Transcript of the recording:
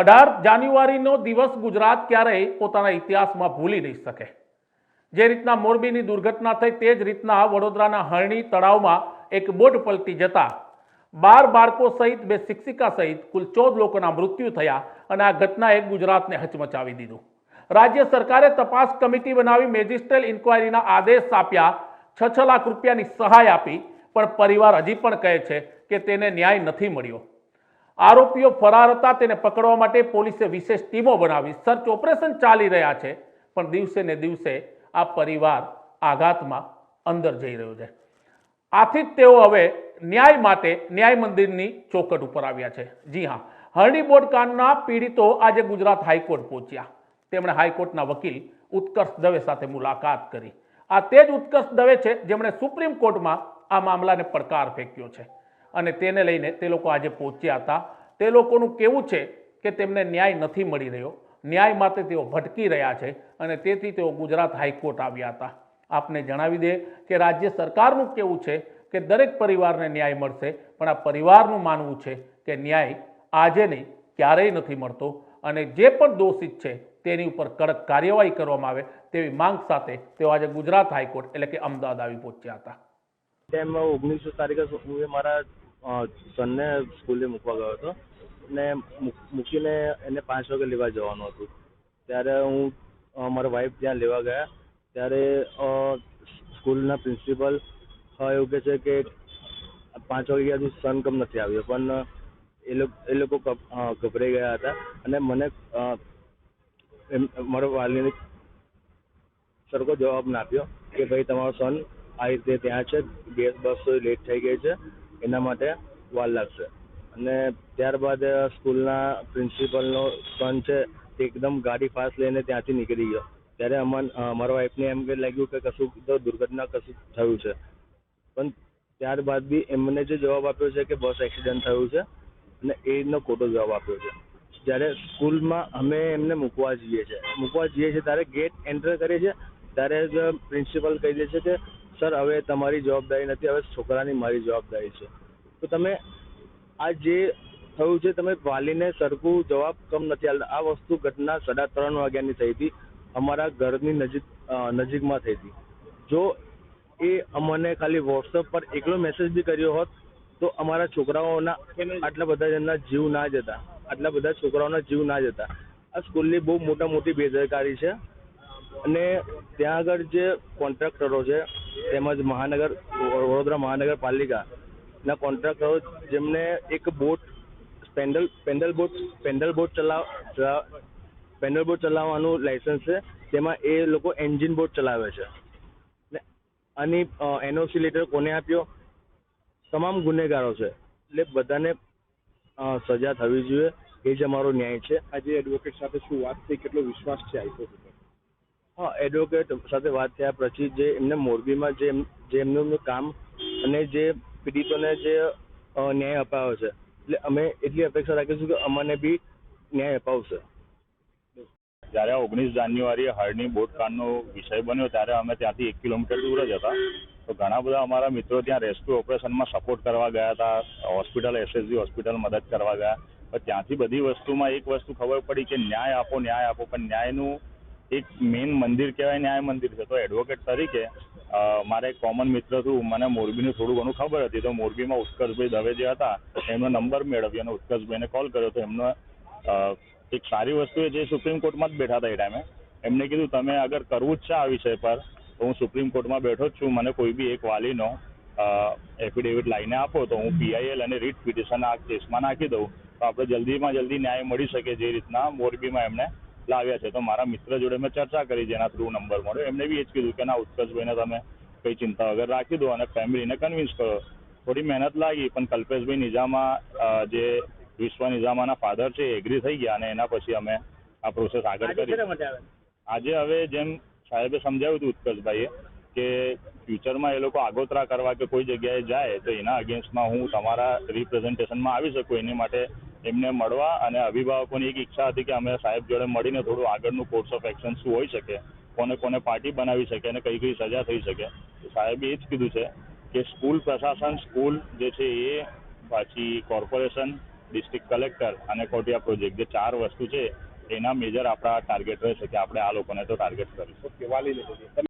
અઢાર જાન્યુઆરીનો દિવસ ગુજરાત ક્યારેય પોતાના ઇતિહાસમાં ભૂલી નહીં શકે. જે રીતના મોરબીની દુર્ઘટના થઈ તે જ રીતના વડોદરાના હરણી તળાવમાં એક બોટ પલટી જતા બાર બાળકો સહિત બે શિક્ષિકા સહિત કુલ ચૌદ લોકોના મૃત્યુ થયા અને આ ઘટનાએ ગુજરાતને હચમચાવી દીધું. રાજ્ય સરકારે તપાસ કમિટી બનાવી મેજિસ્ટ્રેલ ઇન્કવાયરીના આદેશ આપ્યા, છ છ લાખ રૂપિયાની સહાય આપી, પણ પરિવાર હજી પણ કહે છે કે તેને ન્યાય નથી મળ્યો. આરોપીઓ ફરાર હતા, તેને પકડવા માટે પોલીસે વિશેષ ટીમો બનાવી. સર્ચ ઓપરેશન ચાલી રહ્યા છે, પણ દિવસે ને દિવસે આ પરિવાર આઘાતમાં અંદર જઈ રહ્યો છે. આથી જ તેઓ હવે ન્યાય માટે ન્યાય મંદિરની ચોકટ ઉપર આવ્યા છે. જી હા, હરણી બોર્ડ કાંડના પીડિતો આજે ગુજરાત હાઈકોર્ટ પહોંચ્યા. તેમણે હાઈકોર્ટના વકીલ ઉત્કર્ષ દવે સાથે મુલાકાત કરી. આ તે જ ઉત્કર્ષ દવે છે જેમણે સુપ્રીમ કોર્ટમાં આ મામલાને પડકાર ફેંક્યો છે. અને તેને લઈને તે લોકો આજે પહોંચ્યા હતા તે લોકોનું કેવું છે કે તેમને ન્યાય નથી મળી રહ્યો. ન્યાય માટે તેઓ ભટકી રહ્યા છે અને તેથી તેઓ ગુજરાત હાઈકોર્ટ આવ્યા હતા. આપને જણાવી દે કે રાજ્ય સરકારનું કેવું છે કે દરેક પરિવારને ન્યાય મળશે, પણ આ પરિવારનું માનવું છે કે ન્યાય આજે નહીં, ક્યારેય નથી મળતો અને જે પણ દોષિત છે તેની ઉપર કડક કાર્યવાહી કરવામાં આવે તેવી માંગ સાથે તેઓ આજે ગુજરાત હાઈકોર્ટ એટલે કે અમદાવાદ આવી પહોંચ્યા હતા. ટાઈમ ઓગણીસો તારીખે હું એ મારા ને સ્કૂલે મૂકવા ગયો હતો. ને મૂક- મૂકીને એને પાંચ વાગે લેવા જવાનું હતું. ત્યારે હું મારા વાઈફ ત્યાં લેવા ગયા. ત્યારે સ્કૂલના પ્રિન્સિપલ એવું કહે છે કે પાંચ વાગ્યા સુધી સન કમ નથી આવ્યો. પણ, એ લોકો ગભરાઈ ગયા હતા. અને મને મારો વાલીને સરખો જવાબ ના આપ્યો કે ભાઈ, તમારો સન આ રીતે ત્યાં છે. બસ લેટ થઈ ગઈ છે. એના માટે વાર લાગશે. અને ત્યારબાદ સ્કૂલના પ્રિન્સિપલનો સન છે તે એકદમ ગાડી ફાસ્ટ લઈને ત્યાંથી નીકળી ગયો. ત્યારે અમારા મારા વાઈફને એમ લાગ્યું કે કશું તો દુર્ઘટના કશું થયું છે. પણ ત્યારબાદ બી એમને જે જવાબ આપ્યો છે કે બસ એક્સિડન્ટ થયું છે અને એનો ખોટો જવાબ આપ્યો છે. જ્યારે સ્કૂલમાં અમે એમને મૂકવા જઈએ છીએ મૂકવા જઈએ છીએ ત્યારે ગેટ એન્ટર કરીએ છીએ. ત્યારે જ પ્રિન્સિપલ કહી દે છે કે સર હવે તમારી જવાબદારી નથી, હવે છોકરાની મારી જવાબદારી છે. તો તમે આ જે થયું છે, તમે વાલીને સરખું જવાબ કમ નથી આપતા. આ વસ્તુ ઘટના સાડા ત્રણ વાગ્યાની થઈ હતી, અમારા ઘરની નજીક નજીકમાં થઈ હતી. જો એ અમને ખાલી વોટ્સઅપ પર એકલો મેસેજ બી કર્યો હોત, તો અમારા છોકરાઓના આટલા બધા જણના જીવ ના જતા આટલા બધા છોકરાઓના જીવ ના જતા આ સ્કૂલની બહુ મોટા મોટી બેદરકારી છે. અને ત્યાં આગળ જે કોન્ટ્રાક્ટરો છે તેમજ મહાનગર, વડોદરા મહાનગરપાલિકા ના કોન્ટ્રાક્ટરો જેમને એક boat pedal pedal boat pedal boat ચલાવ પેન્ડલ બોટ ચલાવવાનું લાયસન્સ છે. તેમાં એ લોકો એન્જિન બોટ ચલાવે છે. ને આની એનઓસી લેટર કોને આપ્યો? તમામ ગુનેગારો છે. એટલે બધાને સજા થવી જોઈએ. એ જ અમારો ન્યાય છે. આજે એડવોકેટ સાથે શું વાત થઈ? કેટલો વિશ્વાસ છે હાઈકોર્ટ ઉપર હા એડવોકેટ સાથે વાત થયા પછી જે એમને મોરબીમાં જે જે એમનું કામ અને જે પીડિતોને જે ન્યાય અપાયો છે. એટલે અમે એટલી અપેક્ષા રાખીશું કે અમને બી ન્યાય અપાવશે. જ્યારે ઓગણીસ જાન્યુઆરીએ હળની બોટકાંડનો વિષય બન્યો, ત્યારે અમે ત્યાંથી એક કિલોમીટર દૂર જ હતા. તો ઘણા બધા અમારા મિત્રો ત્યાં રેસ્ક્યુ ઓપરેશનમાં સપોર્ટ કરવા ગયા હતા, હોસ્પિટલ, એસએસજી હોસ્પિટલ મદદ કરવા ગયા. પણ ત્યાંથી બધી વસ્તુમાં એક વસ્તુ ખબર પડી કે ન્યાય આપો ન્યાય આપો. પણ ન્યાયનું એક મેઇન મંદિર કહેવાય ન્યાય મંદિર છે. તો એડવોકેટ તરીકે મારા એક કોમન મિત્ર હતું, મને મોરબીનું થોડું ઘણું ખબર હતી. તો મોરબીમાં ઉત્કર્ષભાઈ દવે જે હતા, એમનો નંબર મેળવ્યો અને ઉત્કર્ષભાઈને કોલ કર્યો. તો એમનો એક સારી વસ્તુ એ જે સુપ્રીમ કોર્ટમાં જ બેઠા હતા એ ટાઈમે એમને કીધું, તમે અગર કરવું જ છે આ વિષય પર, તો હું સુપ્રીમ કોર્ટમાં બેઠો જ છું. મને કોઈ બી એક વાલીનો એફિડેવિટ લાઈને આપો. તો હું પીઆઈએલ અને રીટ પિટિશન આ કેસમાં નાખી દઉં. તો આપણે જલ્દીમાં જલ્દી ન્યાય મળી શકે જે રીતના મોરબીમાં એમને લાવ્યા છે. તો મારા મિત્ર જોડે મેં ચર્ચા કરી જેના થ્રુ નંબર મળ્યો. એમને બી એ જ કીધું કે ના ઉત્કર્ષભાઈને તમે કંઈ ચિંતા વગર રાખી દો અને ફેમિલીને કન્વિન્સ કરો. થોડી મહેનત લાગી પણ કલ્પેશભાઈ નિઝામા જે વિશ્વ નિઝામાના ફાધર છે એગ્રી થઈ ગયા અને એના પછી અમે આ પ્રોસેસ આગળ કરી. આજે હવે જેમ સાહેબે સમજાવ્યું હતું ઉત્કર્ષભાઈએ કે ફ્યુચરમાં એ લોકો આગોતરા કરવા કે કોઈ જગ્યાએ જાય તો એના અગેન્સ્ટમાં હું તમારા રિપ્રેઝન્ટેશનમાં આવી શકું. એની માટે એમને મળવા અને અભિભાવકોની એક ઈચ્છા હતી કે અમે સાહેબ જોડે મળીને થોડું આગળનું કોર્સ ઓફ એક્શન શું હોઈ શકે, કોને કોને પાર્ટી બનાવી શકે અને કઈ કઈ સજા થઈ શકે. સાહેબે એ જ કીધું છે કે સ્કૂલ પ્રશાસન, સ્કૂલ જે છે એ પાછી કોર્પોરેશન ડિસ્ટ્રિક્ટ કલેક્ટર અને કોટિયા પ્રોજેક્ટ જે ચાર વસ્તુ છે, એના મેજર આપણા ટાર્ગેટ રહેશે કે આપણે આ લોકોને તો ટાર્ગેટ કરીશું. તમે